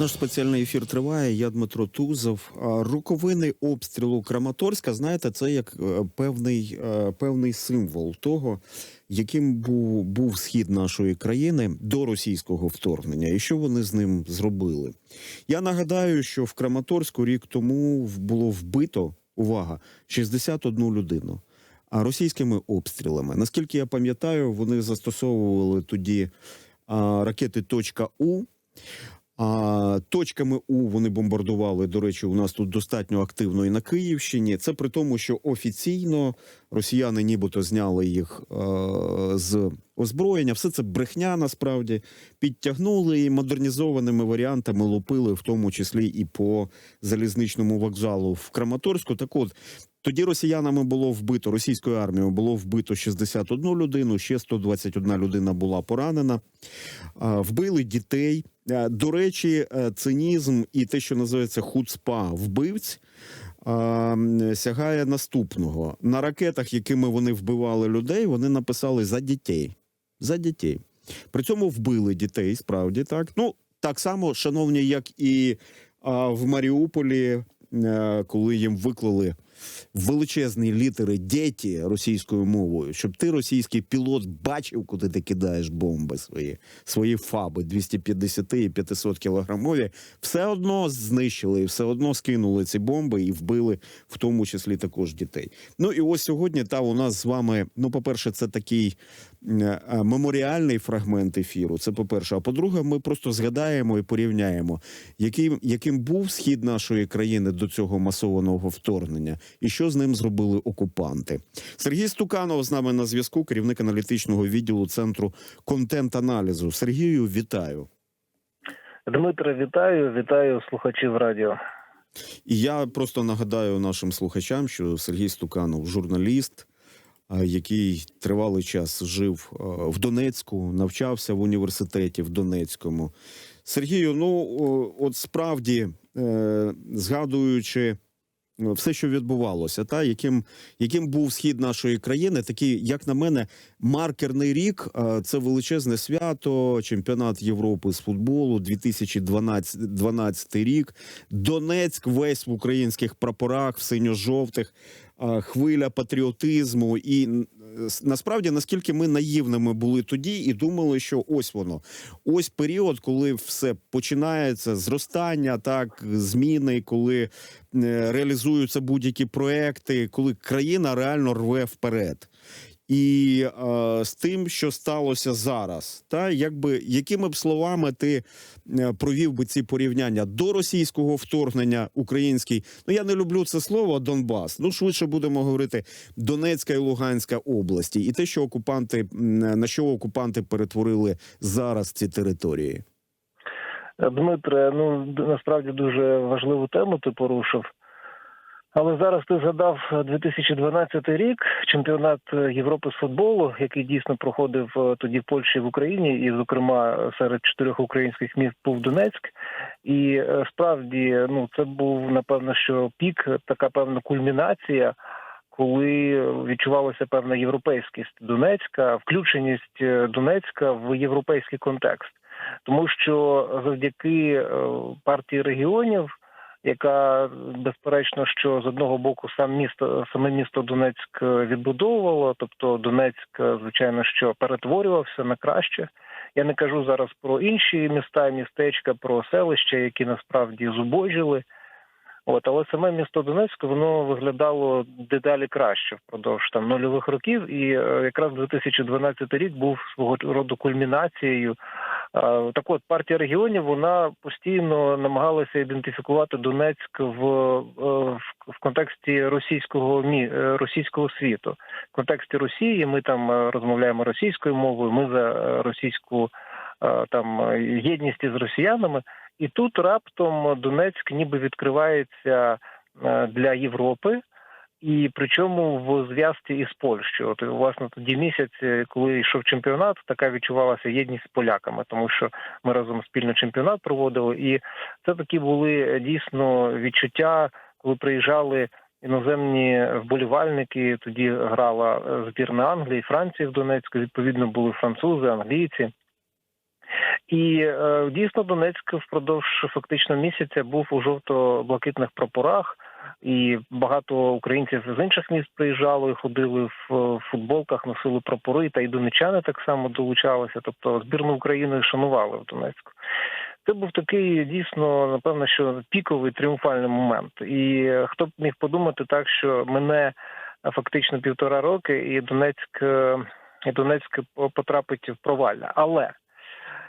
Наш спеціальний ефір триває. Я Дмитро Тузов. А, Роковини обстрілу Краматорська, знаєте, це як е, певний, е, певний символ того, яким був, був схід нашої країни до російського вторгнення, і що вони з ним зробили. Я нагадаю, що в Краматорську рік тому було вбито увага 61 людину. А російськими обстрілами, наскільки я пам'ятаю, вони застосовували тоді ракети «Точка У. А точками У вони бомбардували. До речі, у нас тут достатньо активно і на Київщині. Це при тому, що офіційно росіяни нібито зняли їх е, з озброєння. Все це брехня насправді підтягнули і модернізованими варіантами лупили, в тому числі і по залізничному вокзалу в Краматорську. Так от. Тоді росіянами було вбито російською армією було вбито 61 людину, ще 121 людина була поранена. Вбили дітей. До речі, е, цинізм і те, що називається хуцпа вбивць, сягає наступного. На ракетах, якими вони вбивали людей, вони написали за дітей. За дітей. При цьому вбили дітей, справді так. Ну, так само, шановні, як і а, в Маріуполі, е, коли їм виклали величезні літери діти російською мовою, щоб ти, російський пілот, бачив, куди ти кидаєш бомби свої, свої фаби 250 і 500 кілограмові, все одно знищили, і все одно скинули ці бомби і вбили, в тому числі також дітей. Ну і ось сьогодні та у нас з вами. Ну, по-перше, це такий е, меморіальний фрагмент ефіру. Це по-перше. А по-друге, ми просто згадаємо і порівняємо, яким, яким був схід нашої країни до цього масованого вторгнення, і що з ним зробили окупанти. Сергій Стуканов з нами на зв'язку, керівник аналітичного відділу центру контент-аналізу. Сергію, вітаю. Дмитро, вітаю, вітаю слухачів радіо. І я просто нагадаю нашим слухачам, що Сергій Стуканов журналіст, який тривалий час жив в Донецьку, навчався в університеті в Донецькому. Сергію, ну от справді, е, згадуючи е, все, що відбувалося, та яким, яким був схід нашої країни, такий, як на мене, маркерний рік. Це величезне свято, чемпіонат Європи з футболу, 2012 12 рік. Донецьк весь в українських прапорах, в синьо-жовтих, хвиля патріотизму. І насправді наскільки ми наївними були тоді і думали, що ось воно, ось період, коли все починається зростання, так зміни, коли е, реалізуються будь-які проекти, коли країна реально рве вперед. І е, з тим, що сталося зараз, та якби якими б словами ти е, провів би ці порівняння до російського вторгнення український? Ну я не люблю це слово Донбас. Ну швидше будемо говорити Донецька і Луганська області, і те, що окупанти на що окупанти перетворили зараз ці території. Дмитре, ну насправді дуже важливу тему ти порушив. Але зараз ти згадав 2012 рік, чемпіонат Європи з футболу, який дійсно проходив е, тоді в Польщі в Україні, і, зокрема, серед чотирьох українських міст був Донецьк. І е, справді, ну це був напевно, що пік, така певна кульмінація, коли відчувалася певна європейськість Донецька, включеність е, Донецька в європейський контекст, тому що завдяки е, партії регіонів яка безперечно, що з одного боку сам місто саме місто Донецьк е, відбудовувало, тобто Донецьк, е, звичайно, що перетворювався на краще. Я не кажу зараз про інші міста, містечка, про селища, які насправді зубожили. От, але саме місто Донецьк воно виглядало дедалі краще впродовж там нульових років, і е, якраз 2012 рік був свого роду кульмінацією. Е, так от партія регіонів вона постійно намагалася ідентифікувати Донецьк в, е, в, контексті російського мі, е, російського світу. В контексті Росії ми там розмовляємо російською мовою. Ми за російську там єдність із росіянами. І тут раптом Донецьк ніби відкривається для Європи, і причому в зв'язці із Польщею. От власне тоді місяць, е, коли йшов чемпіонат, така відчувалася єдність з поляками, тому що ми разом спільно чемпіонат проводили, і це такі були е, дійсно відчуття, коли приїжджали. Іноземні вболівальники тоді грала е, збірна Англії, Франції в Донецьку. Відповідно, були французи, англійці. І дійсно Донецьк впродовж фактично місяця був у жовто-блакитних прапорах. І багато українців з інших міст приїжджало і ходили в футболках, носили прапори, та й донечани так само долучалися. Тобто збірну України шанували в Донецьку. Це був такий дійсно, напевно, що піковий тріумфальний момент. І хто б міг подумати так, що мене фактично півтора роки, і Донецьк, е, і Донецьк потрапить в провалля. Але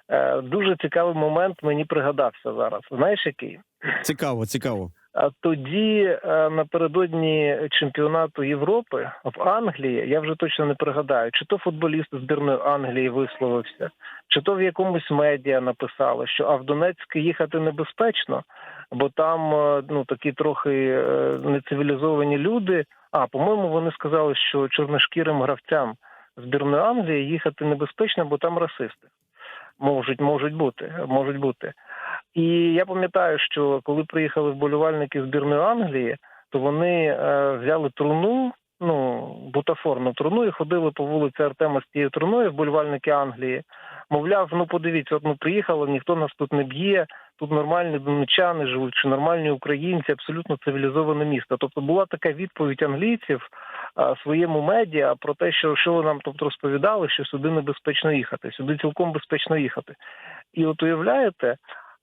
е, дуже цікавий момент мені пригадався зараз. Знаєш, який? Цікаво, цікаво. Тоді е, напередодні чемпіонату Європи в Англії, я вже точно не пригадаю, чи то футболіст збірної Англії висловився, чи то в якомусь медіа написали, що а в Донецьк їхати небезпечно, бо там е, ну такі трохи е, нецивілізовані люди. А по-моєму, вони сказали, що чорношкірим гравцям збірної Англії їхати небезпечно, бо там расисти. Можуть, можуть бути, можуть бути. І я пам'ятаю, що коли приїхали вболівальники збірної Англії, то вони е, взяли труну, ну бутафорну труну, і ходили по вулиці Артема з тією труною, вболівальники Англії. Мовляв, ну подивіться, от ми приїхали, ніхто нас тут не б'є, тут нормальні донечани живуть, чи нормальні українці, абсолютно цивілізоване місто. Тобто була така відповідь англійців а, своєму медіа про те, що що нам тобто розповідали, що сюди небезпечно їхати, сюди цілком безпечно їхати. І от уявляєте,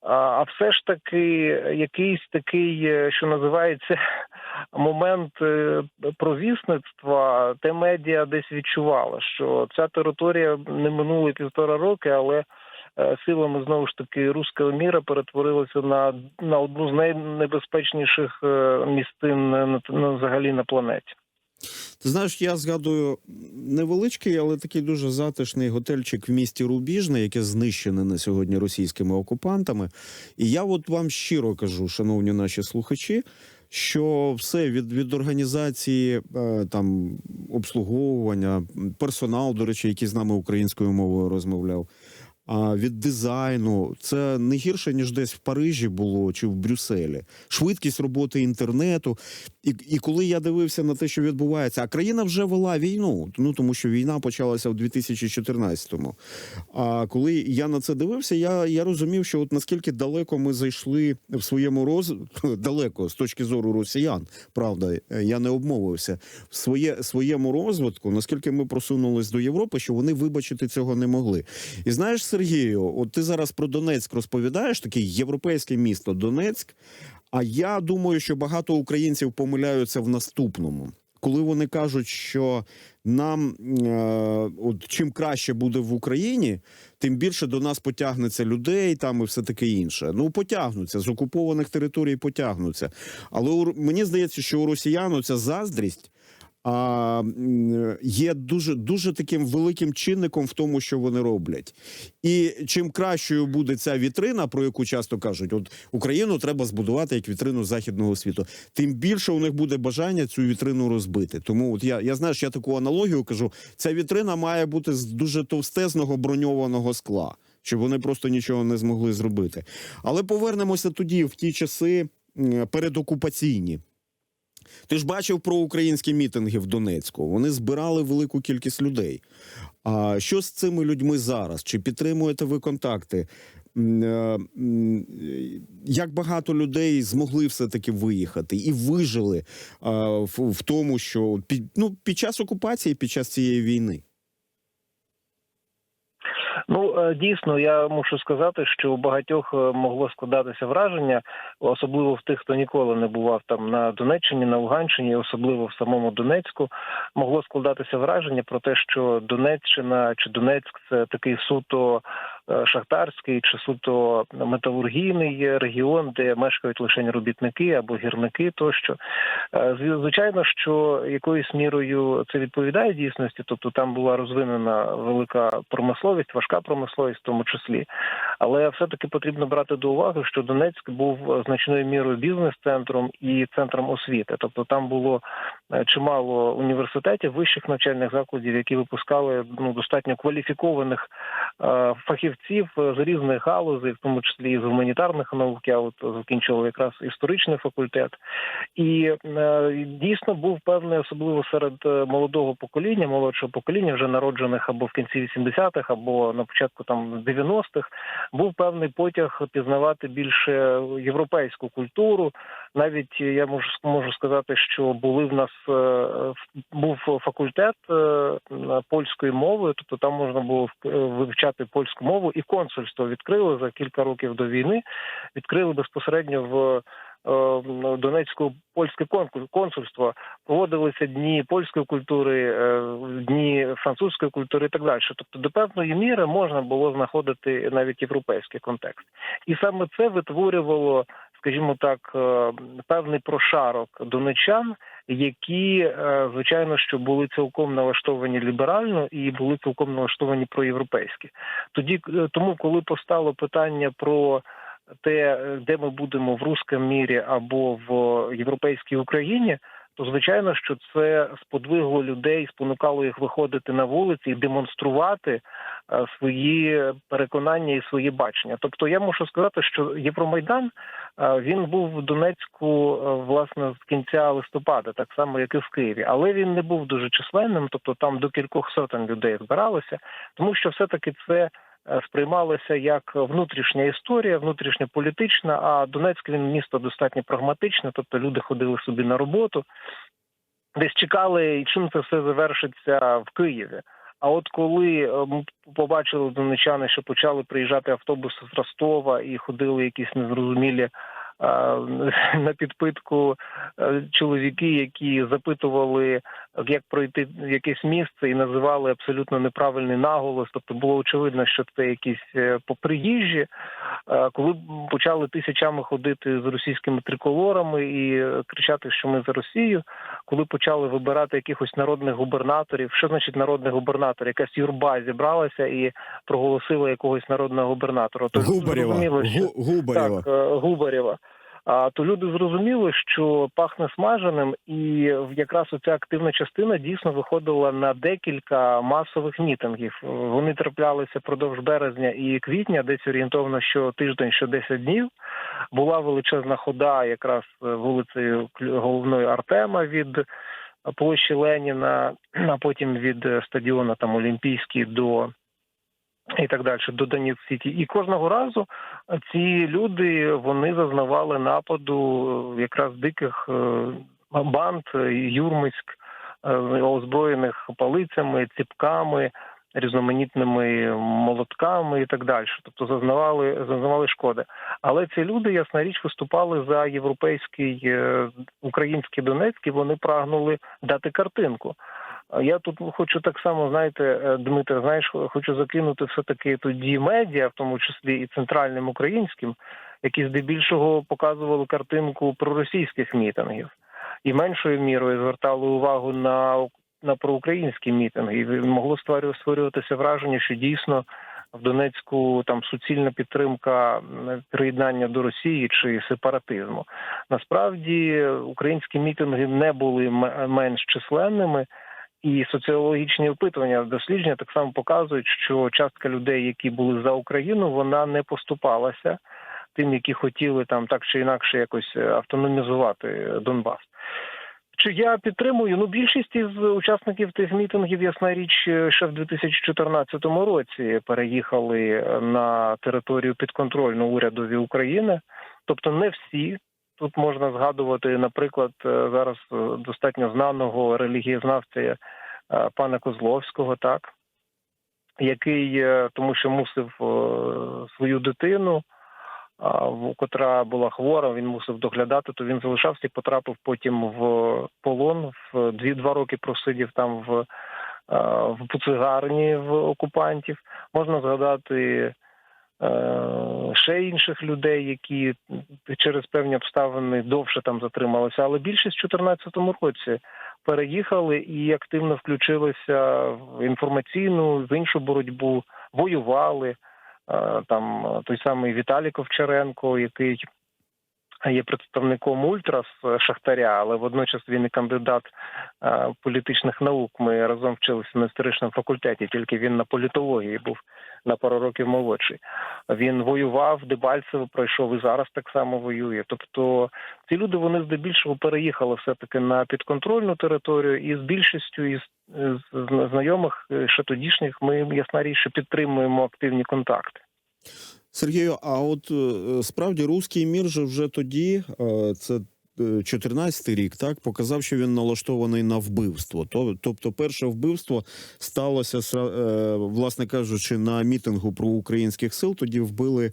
а, все ж таки якийсь такий, е, що називається, момент е, провісництва, те медіа десь відчувало, що ця територія не минули півтора роки, але е, силами знову ж таки руського міра перетворилася на, на одну з найнебезпечніших містин на, на, на взагалі на планеті. Ти знаєш, я згадую невеличкий, але такий дуже затишний готельчик в місті Рубіжне, яке знищене на сьогодні російськими окупантами. І я от вам щиро кажу, шановні наші слухачі, що все від, від організації е, там обслуговування, персонал, до речі, який з нами українською мовою розмовляв. А від дизайну це не гірше ніж десь в Парижі було чи в Брюсселі. Швидкість роботи інтернету. І, і коли я дивився на те, що відбувається, а країна вже вела війну. Ну тому що війна почалася в 2014-му. А коли я на це дивився, я, я розумів, що от наскільки далеко ми зайшли в своєму роз... далеко з точки зору росіян, правда, я не обмовився в своє своєму розвитку, наскільки ми просунулись до Європи, що вони вибачити цього не могли. І знаєш, Сергію, от ти зараз про Донецьк розповідаєш, таке європейське місто Донецьк. А я думаю, що багато українців помиляються в наступному. Коли вони кажуть, що нам е, от чим краще буде в Україні, тим більше до нас потягнеться людей там і все таке інше. Ну потягнуться з окупованих територій, потягнуться. Але у, мені здається, що у росіян ця заздрість є дуже дуже таким великим чинником в тому, що вони роблять. І чим кращою буде ця вітрина, про яку часто кажуть, от Україну треба збудувати як вітрину західного світу, тим більше у них буде бажання цю вітрину розбити. Тому от я я знаю, що я таку аналогію кажу: ця вітрина має бути з дуже товстезного броньованого скла, щоб вони просто нічого не змогли зробити. Але повернемося тоді в ті часи передокупаційні. Ти ж бачив про українські мітинги в Донецьку. Вони збирали велику кількість людей. А що з цими людьми зараз? Чи підтримуєте ви контакти? Як багато людей змогли все-таки виїхати і вижили в, в тому, що під, ну, під час окупації, під час цієї війни? Ну дійсно, я мушу сказати, що у багатьох могло складатися враження, особливо в тих, хто ніколи не бував там на Донеччині, на Луганщині, особливо в самому Донецьку, могло складатися враження про те, що Донеччина чи Донецьк це такий суто шахтарський чи суто металургійний регіон, де мешкають лише робітники або гірники, тощо звичайно, що якоюсь мірою це відповідає дійсності, тобто там була розвинена велика промисловість, важка промисловість в тому числі. Але все-таки потрібно брати до уваги, що Донецьк був значною мірою бізнес-центром і центром освіти. Тобто там було чимало університетів, вищих навчальних закладів, які випускали ну достатньо кваліфікованих фахівців фахівців е, з різних галузей, в тому числі і з гуманітарних наук. Я от закінчував якраз історичний факультет, і е, дійсно був певний, особливо серед е, молодого покоління, молодшого покоління, вже народжених або в кінці 80-х, або на початку там 90-х, був певний потяг пізнавати більше європейську культуру. Навіть я можу можу сказати, що були в нас був факультет польської мови, тобто там можна було вивчати польську мову, і консульство відкрили за кілька років до війни. Відкрили безпосередньо в е, Донецьку польське консульство. Проводилися дні польської культури, е, дні французької культури і так далі. Тобто, до певної міри можна було знаходити навіть європейський контекст, і саме це витворювало, скажімо так, е, певний прошарок донечан, які е, звичайно що були цілком налаштовані ліберально і були цілком налаштовані проєвропейські. Тоді е, тому, коли постало питання про те, де ми будемо в русском мірі або в європейській Україні, то звичайно, що це сподвигло людей, спонукало їх виходити на вулиці і демонструвати е, свої переконання і свої бачення. Тобто, я можу сказати, що Євромайдан е, він був в Донецьку е, власне з кінця листопада, так само як і в Києві, але він не був дуже численним, тобто там до кількох сотень людей збиралося, тому що все таки це сприймалося як внутрішня історія, внутрішньополітична, а Донецьк він місто достатньо прагматичне, тобто люди ходили собі на роботу, десь чекали, чим це все завершиться в Києві. А от коли е, побачили донечани, що почали приїжджати автобуси з Ростова і ходили якісь незрозумілі е, на підпитку е, чоловіки, які запитували, як пройти в якесь місце, і називали абсолютно неправильний наголос. Тобто було очевидно, що це якісь е, поприїжджі. Е, Коли почали тисячами ходити з російськими триколорами і е, кричати, що ми за Росію, коли почали вибирати якихось народних губернаторів, що значить народний губернатор? Якась юрба зібралася і проголосила якогось народного губернатора. То Губарєва. зрозуміло, що Гу- Губарєва. так, Губарєва. То люди зрозуміли, що пахне смаженим, і якраз оця активна частина дійсно виходила на декілька масових мітингів. Вони траплялися продовж березня і квітня, десь орієнтовно що тиждень, що 10 днів. Була величезна хода, якраз е, вулицею головною Артема від площі Леніна, а потім від стадіону там Олімпійський до і так далі до Донецьк Сіті. І кожного разу ці люди вони зазнавали нападу е, якраз диких е, банд юрмиськ, е, озброєних палицями, ціпками, різноманітними молотками і так далі. Тобто зазнавали зазнавали шкоди. Але ці люди, ясна річ, виступали за європейський український Донецьк, і вони прагнули дати картинку. Я тут хочу так само, знаєте, е, Дмитре, знаєш, хочу закинути все-таки тоді медіа, в тому числі і центральним українським, які здебільшого показували картинку проросійських мітингів, і меншою мірою звертали увагу на, на проукраїнські мітинги. І могло створюватися враження, що дійсно в Донецьку там суцільна підтримка приєднання до Росії чи сепаратизму. Насправді українські мітинги не були менш численними. І соціологічні опитування дослідження так само показують, що частка людей, які були за Україну, вона не поступалася тим, які хотіли там так чи інакше якось е, автономізувати Донбас. Чи я підтримую? Ну, більшість із учасників тих мітингів, ясна річ, е, ще в 2014 році переїхали е, на територію підконтрольну урядові України. Тобто не всі. Тут можна згадувати, наприклад, е, зараз е, достатньо знаного релігієзнавця е, пана Козловського, так який тому, що мусив свою дитину, котра була хвора, він мусив доглядати, то він залишався і потрапив потім в полон. В дві два роки просидів там в, в буцегарні в окупантів. Можна згадати ще інших людей, які через певні обставини довше там затрималися, але більшість в 2014 році переїхали і активно включилися в інформаційну в іншу боротьбу, воювали. Е, Там е, той самий Віталій Ковчаренко, який є представником ультрас Шахтаря, але водночас він і кандидат е, політичних наук. Ми разом вчилися на історичному факультеті, тільки він на політології був на пару років молодший. Він воював, Дебальцево пройшов і зараз так само воює. Тобто ці люди вони здебільшого переїхали все таки на підконтрольну територію, і з більшістю із знайомих е, ще тодішніх ми ясна річ, що підтримуємо активні контакти. Сергію, а от е, справді руський мір же вже тоді, е, це 14-й рік, так показав, що він налаштований на вбивство. То- Тобто, перше вбивство сталося е, власне кажучи, на мітингу про українських сил. Тоді вбили.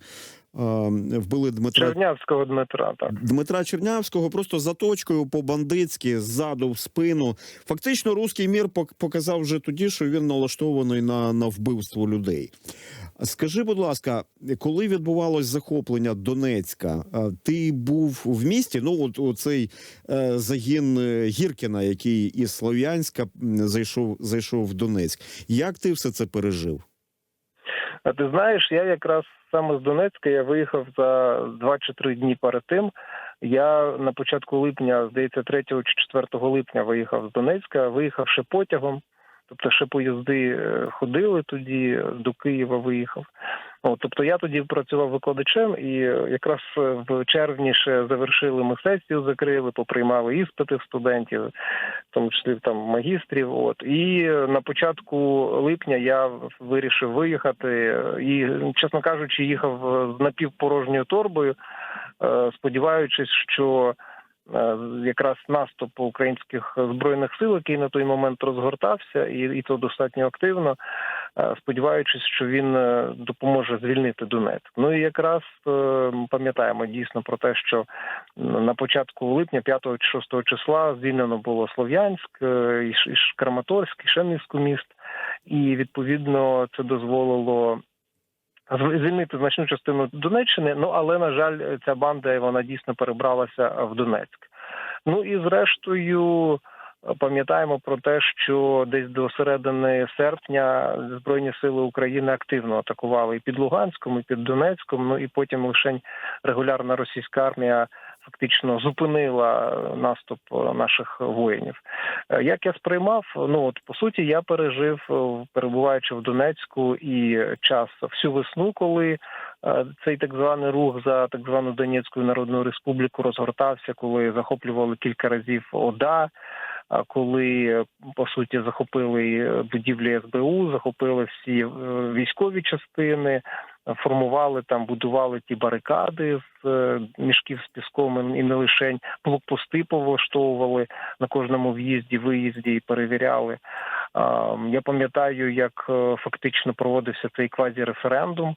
Е, Вбили Дмитра Чернявського Дмитра, так. Дмитра Чернявського просто заточкою по бандитськи ззаду в спину. Фактично, руський мір пок- показав вже тоді, що він налаштований на, на вбивство людей. Скажи, будь ласка, коли відбувалось захоплення Донецька, ти був в місті? Ну, от оцей е, загін е, Гіркіна, який із Слов'янська зайшов, зайшов в Донецьк. Як ти все це пережив? А ти знаєш, я якраз саме з Донецька я виїхав за два чи три дні перед тим. Я на початку липня, здається, 3 чи 4 липня виїхав з Донецька, виїхавши потягом. Тобто ще поїзди е, ходили тоді, до Києва виїхав. От, тобто я тоді працював викладачем, і е, якраз е, в червні ще завершили ми сесію, закрили, поприймали іспити студентів, в тому числі там магістрів. От і на початку липня я вирішив виїхати. І, чесно кажучи, їхав з напівпорожньою торбою, сподіваючись, що якраз наступ українських збройних сил, який на той момент розгортався, і, і то достатньо активно, е, сподіваючись, що він е, допоможе звільнити Донецьк. Ну і якраз е, пам'ятаємо дійсно про те, що на початку липня, 5 чи 6 числа, звільнено було Слов'янськ, е, і Краматорськ, і низку міст, і відповідно це дозволило. Зв- Звільнити значну частину Донеччини, ну але на жаль, ця банда вона дійсно перебралася в Донецьк. Ну і зрештою пам'ятаємо про те, що десь до середини серпня збройні сили України активно атакували і під Луганськом, і під Донецьком. Ну і потім лише регулярна російська армія фактично зупинила наступ е, наших воїнів. Е, Як я сприймав, ну от по суті, я пережив, е, перебуваючи в Донецьку, і час всю весну, коли цей так званий рух за так звану Донецьку Народну Республіку розгортався, коли захоплювали кілька разів ОДА. А коли по суті захопили будівлі СБУ, захопили всі військові частини, формували там, будували ті барикади з е, мішків з піском і не лише блокпости повлаштовували на кожному в'їзді, виїзді і перевіряли. Я пам'ятаю, як е, фактично проводився цей квазі-референдум.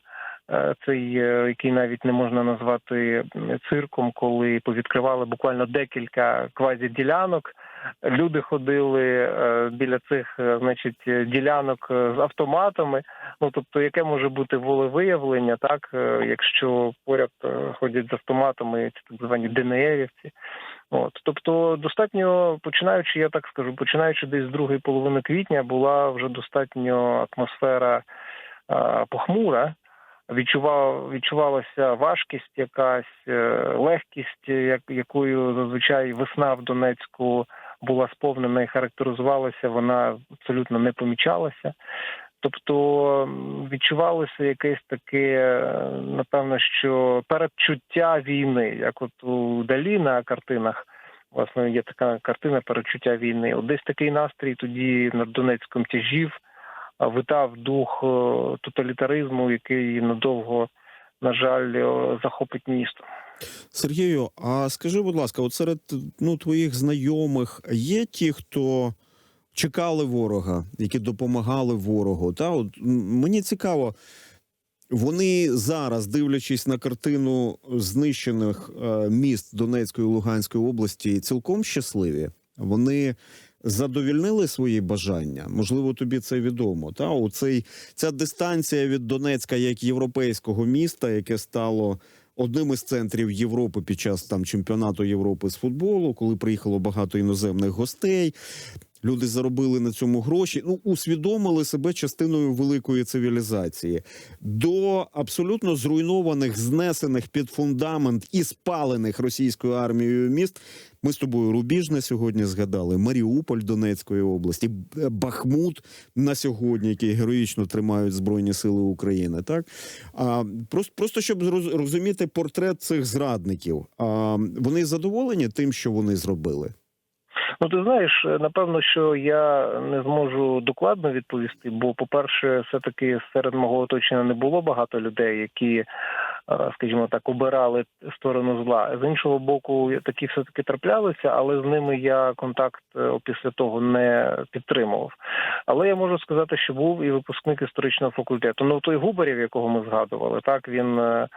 Е, Цей, е, який навіть не можна назвати цирком, коли повідкривали буквально декілька квазі-ділянок. Люди ходили е, біля цих, значить, ділянок з автоматами. Ну тобто, яке може бути волевиявлення, так якщо поряд ходять з автоматами ці так звані ДНРівці. От тобто, достатньо починаючи, я так скажу, починаючи десь з другої половини квітня, була вже достатньо атмосфера похмура. Відчував, відчувалася важкість, якась е, легкість, як, якою зазвичай весна в Донецьку була сповнена і характеризувалася, вона абсолютно не помічалася. Тобто відчувалося якесь таке, е, напевно, що передчуття війни, як от у Далі на картинах. Власне, є така картина передчуття війни. От десь такий настрій тоді над Донецьком тяжів, витав дух е, тоталітаризму, який надовго, на жаль, е, захопить місто. Сергію, а скажи, будь ласка, от серед ну, твоїх знайомих є ті, хто чекали ворога, які допомагали ворогу? Та? От, мені цікаво, вони зараз, дивлячись на картину знищених е, міст Донецької і Луганської області, цілком щасливі. Вони задовільнили свої бажання. Можливо, тобі це відомо. Та у цей ця дистанція від Донецька як європейського міста, яке стало одним із центрів Європи під час там чемпіонату Європи з футболу, коли приїхало багато іноземних гостей. Люди заробили на цьому гроші, ну усвідомили себе частиною великої цивілізації до абсолютно зруйнованих, знесених під фундамент і спалених російською армією міст. Ми з тобою Рубіжне сьогодні згадали, Маріуполь Донецької області, Бахмут на сьогодні, який героїчно тримають Збройні Сили України. Так а просто, просто щоб розуміти портрет цих зрадників. А вони задоволені тим, що вони зробили. Ну, ти знаєш, напевно, що я не зможу докладно відповісти, бо, по-перше, все-таки серед мого оточення не було багато людей, які, е, скажімо так, обирали сторону зла. З іншого боку, такі все-таки траплялися, але з ними я контакт е, після того не підтримував. Але я можу сказати, що був і випускник історичного факультету. Ну, той Губарєв, якого ми згадували, так він. е,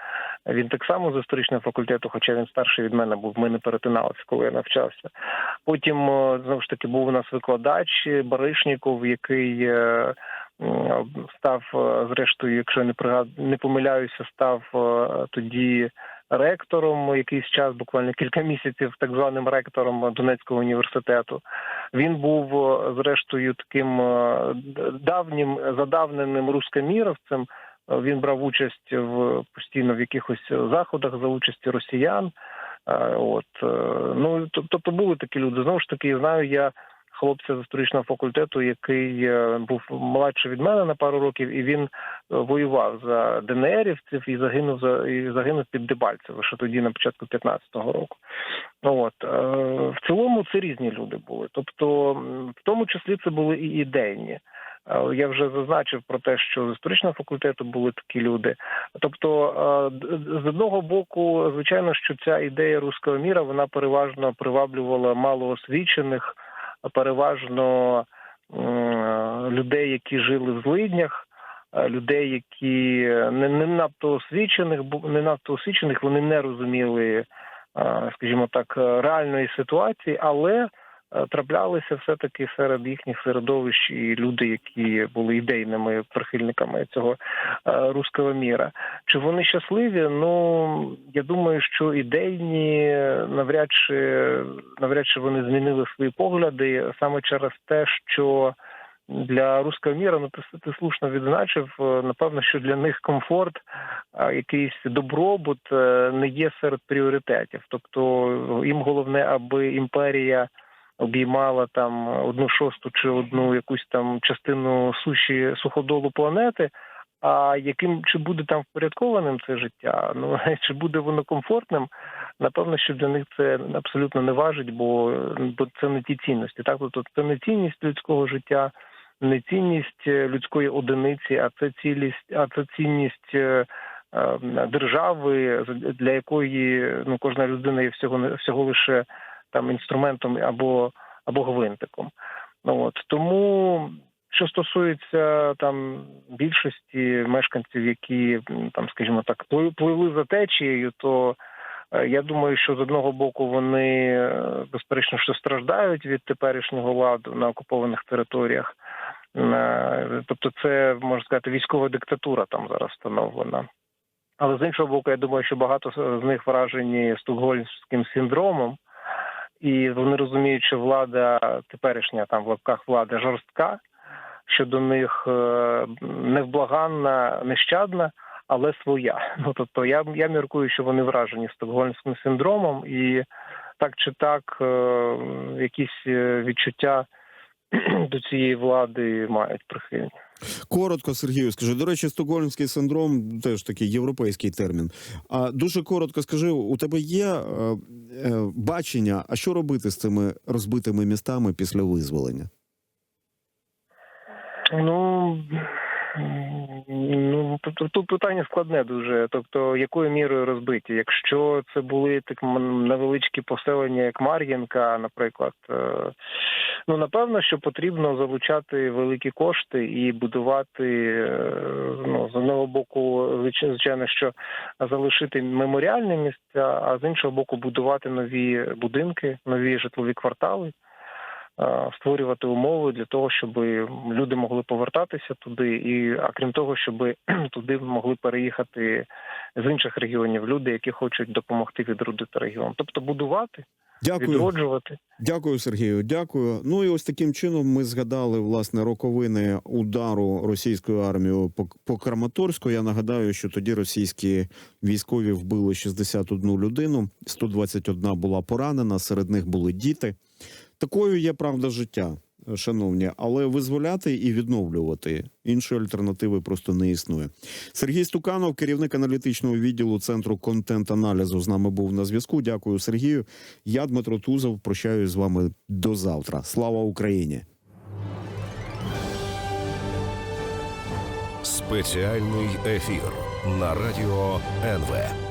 Він так само з історичного факультету, хоча він старший від мене був. Ми не перетиналися, коли я навчався. Потім е, знову ж таки був у нас викладач Баришніков, який е, став е, зрештою, якщо не пригад... не помиляюся, став е, тоді ректором якийсь час, буквально кілька місяців, так званим ректором Донецького університету. Він був е, зрештою таким давнім задавненим рускоміровцем. Він брав участь в постійно в якихось заходах за участі росіян. От ну тобто були такі люди. Знову ж таки, знаю я хлопця з історичного факультету, який е, був молодший від мене на пару років, і він е, воював за ДНРівців і загинув за і загинув під Дебальцево, що тоді на початку 15-го року. От е, в цілому це різні люди були. Тобто, в тому числі це були і ідейні. Я вже зазначив про те, що з історичного факультету були такі люди. Тобто, з одного боку, звичайно, що ця ідея руського міра вона переважно приваблювала малоосвічених, переважно людей, які жили в злиднях. е, Людей, які не, не надто освічених, не надто освічених, вони не розуміли, е, скажімо так, е, реальної ситуації, але траплялися все-таки серед їхніх середовищ і люди, які були ідейними прихильниками цього е, руського міра. Чи вони щасливі? Ну я думаю, що ідейні навряд чи навряд чи вони змінили свої погляди саме через те, що для руського міра, ну ти, ти слушно відзначив, е, напевно, що для них комфорт, а, якийсь добробут е, не є серед пріоритетів. Тобто їм головне, аби імперія обіймала там одну шосту чи одну якусь там частину суші суходолу планети. А яким чи буде там впорядкованим це життя? Ну чи буде воно комфортним? Напевно, що для них це абсолютно не важить, бо, бо це не ті цінності. Так, тобто це не цінність людського життя, не цінність е, людської одиниці, а це цілість, а це цінність е, е, держави, для якої ну кожна людина є всього всього лише там інструментом або або гвинтиком. Ну от тому, що стосується там більшості мешканців, які там, скажімо так, пли- пливли за течією, то е, я думаю, що з одного боку вони е, безперечно що страждають від теперішнього ладу на окупованих територіях. Е, Тобто, це можна сказати військова диктатура там зараз встановлена. Але з іншого боку, я думаю, що багато з них вражені стокгольмським синдромом, і вони розуміють, що влада теперішня там в лапках влада жорстка, що до них е, невблаганна, нещадна, але своя. Ну тобто, я я міркую, що вони вражені стокгольмським синдромом, і так чи так, е, якісь е, відчуття до цієї влади мають прихильні. Коротко, Сергію, скажи. До речі, стокгольмський синдром теж такий європейський термін. А дуже коротко скажи, у тебе є е, е, бачення, а що робити з цими розбитими містами після визволення? Ну ну тут, питання складне дуже. Тобто, якою мірою розбиті? Якщо це були так невеличкі поселення, як Мар'їнка, наприклад, е, ну напевно, що потрібно залучати великі кошти і будувати е, ну з одного боку, звичайно, що залишити меморіальні місця, а з іншого боку, будувати нові будинки, нові житлові квартали створювати умови для того, щоб люди могли повертатися туди, і а крім того, щоб туди могли переїхати з інших регіонів люди, які хочуть допомогти відродити регіон. Тобто будувати, Дякую. відроджувати. Дякую, Сергію. Дякую. Ну і ось таким чином ми згадали власне роковини удару російською армією по, по Краматорську. Я нагадаю, що тоді російські військові вбили 61 людину, 121 була поранена. Серед них були діти. Такою є правда життя, шановні, але визволяти і відновлювати іншої альтернативи просто не існує. Сергій Стуканов, керівник аналітичного відділу центру контент-аналізу, з нами був на зв'язку. Дякую, Сергію. Я Дмитро Тузов. Прощаюсь з вами до завтра. Слава Україні! Спеціальний ефір на радіо НВ.